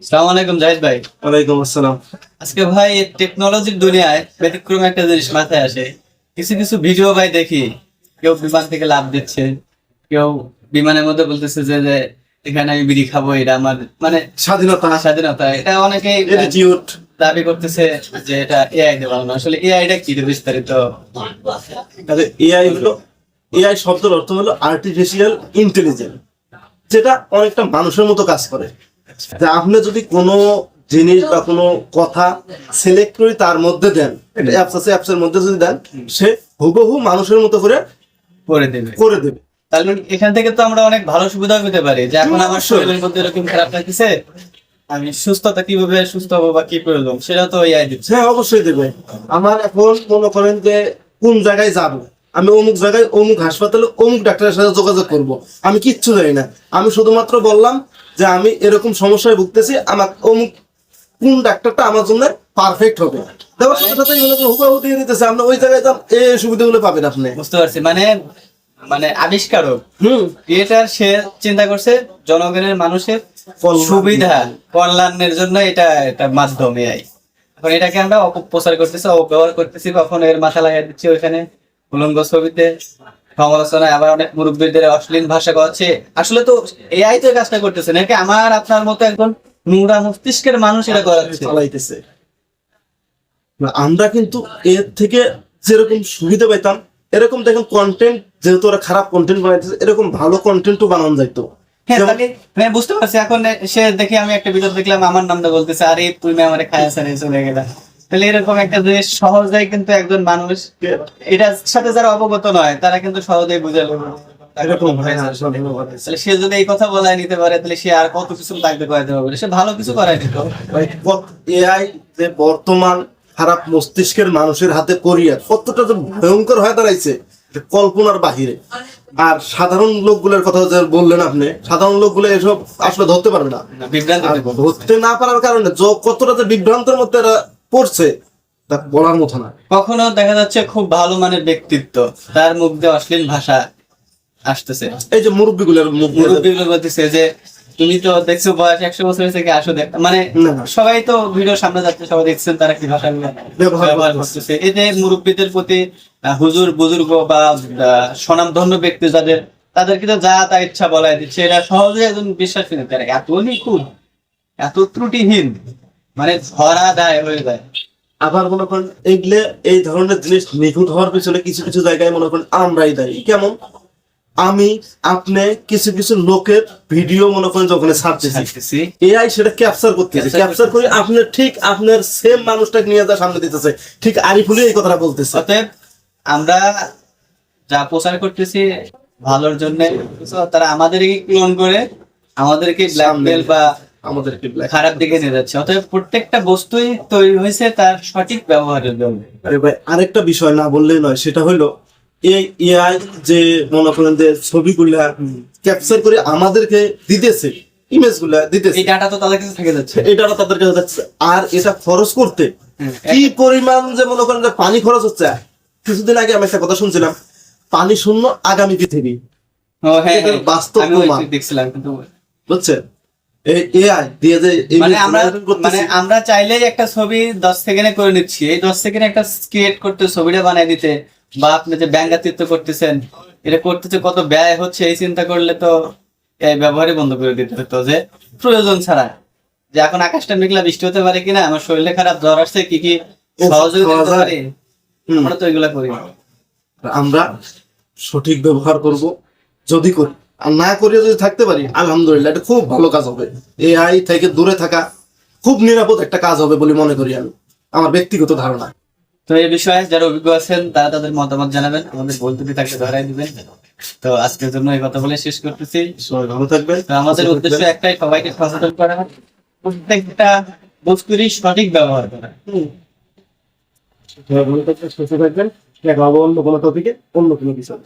সালাম আলাইকুম জাহিদ ভাই। ওয়ালাইকুম আসসালাম। আজকে ভাই টেকনোলজির দুনিয়ায় ব্যতিক্রম একটা জিনিস মাথায় আসে। কিছু কিছু ভিডিও ভাই দেখি কেউ বিমান থেকে লাভ দিচ্ছে কেউ বিমানের মধ্যে বলতেছে যে যে এখানে আমি বিড়ি খাব এটা আমার মানে স্বাধীনতা। স্বাধীনতা এটা অনেকেই দাবি করতেছে যে এটা এআই দিয়ে বানানো আসলে এআইটা কি বিস্তারিত? এআই হলো এআই শব্দের অর্থ হলো আর্টিফিশিয়াল ইন্টেলিজেন্স যেটা অনেকটা মানুষের মতো কাজ করে। যে আপনি যদি কোনো জিনিস বা কোনো কথা সিলেক্ট করে তার মধ্যে দেন অ্যাপস আছে অ্যাপসের মধ্যে যদি দেন সে হুবহু মানুষের মতো করে করে দেবে। করে দেবে। তার মানে এখান থেকে তো আমরা অনেক ভালো সুবিধা পেতে পারি যে এখন আমার শরীরের মধ্যে এরকম খারাপ লাগতেছে আমি সুস্থতা কীভাবে সুস্থ হব বা কি প্রয়োজন সেটা তো এআই দিচ্ছে। হ্যাঁ অবশ্যই দেবে। আমার এখন মনে করেন যে কোন জায়গায় যাব? আমি অমুক জায়গায় অমুক হাসপাতালে অমুক ডাক্তারের সাথে যোগাযোগ করব। আমি কিচ্ছু জানি না। আমি শুধুমাত্র বললাম যে আমি এরকম সমস্যায় ভুগতেছি আমার অমুক কোন ডাক্তারটা আমার জন্য পারফেক্ট হবে। দেওয়ার সাথে সাথে হুবাহু দিয়ে দিতেছে আপনি ওই জায়গায় যান এই সুবিধাগুলো পাবেন আপনি। বুঝতে পারছি মানে মানে আবিষ্কারক। হুম। ক্রিয়েটার সে চিন্তা করছে জনগণের মানুষের সুবিধা কল্যাণের জন্য এটা এটা মাধ্যম এআই। এখন এটাকে আমরা অপপ্রচার করতেছি অপব্যবহার করতেছি কখন এর মাথা লাগিয়ে দিচ্ছি ওইখানে উলঙ্গ ছবিতে। সমালোচনা আবার অনেক মুরব্বীদের অশ্লীল ভাষা কচ্ছে। আসলে তো এআই তো কাজটা করতেছে নাকি আমার আপনার মতো একজন নোংরা মস্তিষ্কের মানুষ এটা করাচ্ছে? চালাইতেছে। আমরা কিন্তু এর থেকে যেরকম সুবিধা পেতাম এরকম দেখেন কন্টেন্ট যেহেতু ওরা খারাপ কন্টেন্ট বানাইতেছে এরকম ভালো কন্টেন্টও বানানো যাইতো। হ্যাঁ হ্যাঁ বুঝতে পারছি এখন সে দেখি আমি একটা ভিডিও দেখলাম আমার নামটা বলতেছে আরে তুমি আমারে খায় চলে গেলা তাহলে এরকম একটা জিনিস সহজেই কিন্তু একজন মানুষ এটার সাথে যারা অবগত নয় তারা কিন্তু সহজেই বুঝে নেবে। সে যদি এই কথা বলাই নিতে পারে তাহলে সে আর কত কিছু করাইতে পারবে সে ভালো কিছু করাই দিত এআই যে বর্তমান খারাপ মস্তিষ্কের মানুষের হাতে করিয়া কতটা যে ভয়ঙ্কর হয়ে দাঁড়াইছে কল্পনার বাহিরে। আর সাধারণ লোকগুলোর কথা বললেন আপনি সাধারণ লোকগুলো এসব আসলে ধরতে পারবে না। বিভ্রান্ত ধরতে না পারার কারণে কতটা যে বিভ্রান্তের মধ্যে পড়ছে তা বলার মতো না। কখনো দেখা যাচ্ছে খুব ভালো মানের ব্যক্তিত্ব তার মুখ দিয়ে অশ্লীল ভাষা আসতেছে। এই যে মুরব্বীগুলোর মুখ দিয়ে মুরব্বীগুলো বলতেছে যে তুমি তো দেখছ বয়স একশো বছর থেকে আসো দেখ মানে সবাই তো ভিডিও সামনে যাচ্ছে সবাই দেখছেন তারা কি ভাষা ব্যবহার করতেছে। এতে মুরব্বীদের প্রতি হুজুর বুজুর্গ বা স্বনামধন্য ব্যক্তি যাদের তাদের কিন্তু যা তা ইচ্ছা বলাই দিচ্ছে। এটা সহজে একজন বিশ্বাস তারা এত নিখুঁত এত ত্রুটিহীন। মানে ধরা দায় হয়ে যায়। আবার মনে করেন এগুলো এই ধরনের জিনিস নিখুঁত হওয়ার পিছনে কিছু কিছু জায়গায় মনে করেন আমরাই দায়ী। কেমন? আমি আপনি কিছু কিছু লোকের ভিডিও মনে করেন যখন ছাড়তেছি। এআই সেটা ক্যাপচার করতেছে। ক্যাপচার করে আপনার ঠিক আপনার সেম মানুষটাকে নিয়ে যা সামনে দিতেছে। ঠিক আরিফুলি এই কথাটা বলতেছে। অতএব আমরা যা প্রচার করতেছি ভালোর জন্য তারা আমাদেরকে ক্লোন করে আমাদেরকে ব্ল্যাকমেল বা আমাদেরকে খারাপ দিকে নিয়ে যাচ্ছে। অতএব প্রত্যেকটা বস্তুই তৈরি হয়েছে তার সঠিক ব্যবহারের জন্য। আরে ভাই আরেকটা বিষয় না বললেই নয় সেটা হলো এই এআই যে মনে করেন যে ছবিগুলা ক্যাপচার করে আমাদেরকে দিতেছে ইমেজগুলা দিতেছে। এই ডাটা তো তাদের কাছে থেকে যাচ্ছে। এটা তাদের কাছে যাচ্ছে। আর এটা খরচ করতে। কি পরিমাণ যে মনে করেন যে পানি খরচ হচ্ছে? কিছুদিন আগে আমি একটা কথা শুনছিলাম পানি শূন্য আগামী পৃথিবী। ও হ্যাঁ হ্যাঁ। বাস্তব প্রমাণ। দেখছিলাম কিন্তু বুঝছেন? মানে আমরা মানে আমরা চাইলেই একটা ছবি দশ সেকেন্ডে করে নিচ্ছি। এই দশ সেকেন্ডে একটা ক্রিয়েট করতে ছবিটা বানিয়ে দিতে বা আপনি যে ব্যঙ্গাতিত্ব করতেছেন এটা করতেছে কত ব্যয় হচ্ছে এই চিন্তা করলে তো এই ব্যবহারই বন্ধ করে দিতে হতো যে প্রয়োজন ছাড়া। যে এখন আকাশটা মেঘলা বৃষ্টি হতে পারে কিনা আমার শরীরে খারাপ জ্বর আসছে কি কি সহযোগিতা। পারি? হুম। আমরা তো এগুলা করি। আমরা সঠিক ব্যবহার করব যদি করি। আর না করিয়ে যদি থাকতে পারি আলহামদুলিল্লাহ এটা খুব ভালো কাজ হবে। এআই থেকে দূরে থাকা খুব নিরাপদ একটা কাজ হবে বলে মনে করি আমি। আমার ব্যক্তিগত ধারণা। তো এই বিষয়ে যারা অভিজ্ঞ আছেন তারা তাদের মতামত জানাবেন আমাদের বলতে থাকলে ধরাই দিবেন। তো আজকের জন্য এই কথা বলে শেষ করতেছি। সবাই ভালো থাকবেন। আমাদের উদ্দেশ্য একটাই সবাইকে সচেতন করা। প্রত্যেকটা বস্তুরই সঠিক ব্যবহার করা। সবাই ভালো থাকবেন সুস্থ থাকবেন। দেখা হবে অন্য কোনো টপিকে অন্য কোনো বিষয়।